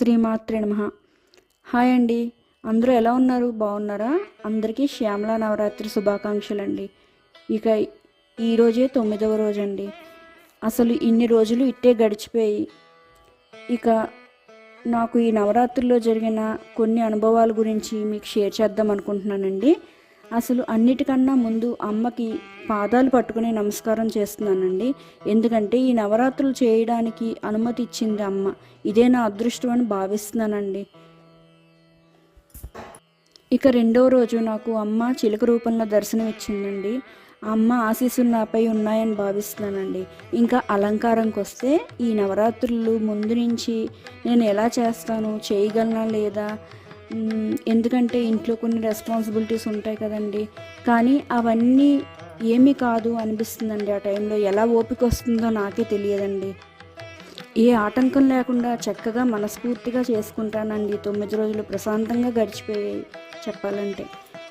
శ్రీమాత్రే నమ. హాయ్ అండి. అందరూ ఎలా ఉన్నారు? బాగున్నారా? అందరికీ శ్యామల నవరాత్రి శుభాకాంక్షలు అండి ఇక ఈరోజే తొమ్మిదవ రోజు అండి అసలు ఇన్ని రోజులు ఇట్టే గడిచిపోయి ఇక నాకు ఈ నవరాత్రుల్లో జరిగిన కొన్ని అనుభవాల గురించి మీకు షేర్ చేద్దాం అనుకుంటున్నానండి. అసలు అన్నిటికన్నా ముందు అమ్మకి పాదాలు పట్టుకుని నమస్కారం చేస్తున్నానండి. ఎందుకంటే ఈ నవరాత్రులు చేయడానికి అనుమతి ఇచ్చింది అమ్మ. ఇదే నా అదృష్టం అని భావిస్తున్నానండి. ఇక రెండో రోజు నాకు అమ్మ చిలుక రూపంలో దర్శనం ఇచ్చిందండి. అమ్మ ఆశీస్సులు నాపై ఉన్నాయని భావిస్తున్నానండి. ఇంకా అలంకారంకి వస్తే ఈ నవరాత్రులు ముందు నుంచి నేను ఎలా చేస్తాను చేయగలనా లేదా ఎందుకంటే ఇంట్లో కొన్ని రెస్పాన్సిబిలిటీస్ ఉంటాయి కదండి. కానీ అవన్నీ ఏమీ కాదు అనిపిస్తుందండి ఆ టైంలో. ఎలా ఓపిక వస్తుందో నాకే తెలియదండి. ఏ ఆటంకం లేకుండా చక్కగా మనస్ఫూర్తిగా చేసుకుంటానండి. తొమ్మిది రోజులు ప్రశాంతంగా గడిచిపోయాయి చెప్పాలంటే.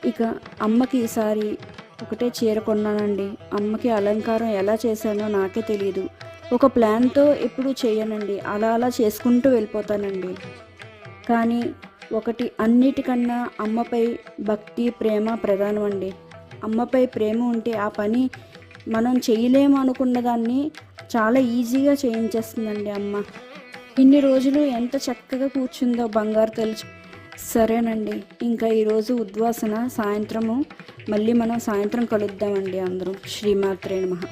ఇక అమ్మకి ఈసారి ఒకటే చీర కొన్నానండి. అమ్మకి అలంకారం ఎలా చేశానో నాకే తెలియదు ఒక ప్లాన్తో ఎప్పుడూ చేయనండి. అలా అలా చేసుకుంటూ వెళ్ళిపోతానండి. కానీ ఒకటి అన్నిటికన్నా అమ్మపై భక్తి ప్రేమ ప్రధానం అండి అమ్మపై ప్రేమ ఉంటే ఆ పని మనం చేయలేము అనుకున్న దాన్ని చాలా ఈజీగా చేయించేస్తుందండి అమ్మ. ఇన్ని రోజులు ఎంత చక్కగా కూర్చుందో బంగారు తెలుసు సరేనండి ఇంకా ఈరోజు ఉద్వాసన సాయంత్రము. మళ్ళీ మనం సాయంత్రం కలుద్దామండి అందరం. శ్రీమాత్రే మహా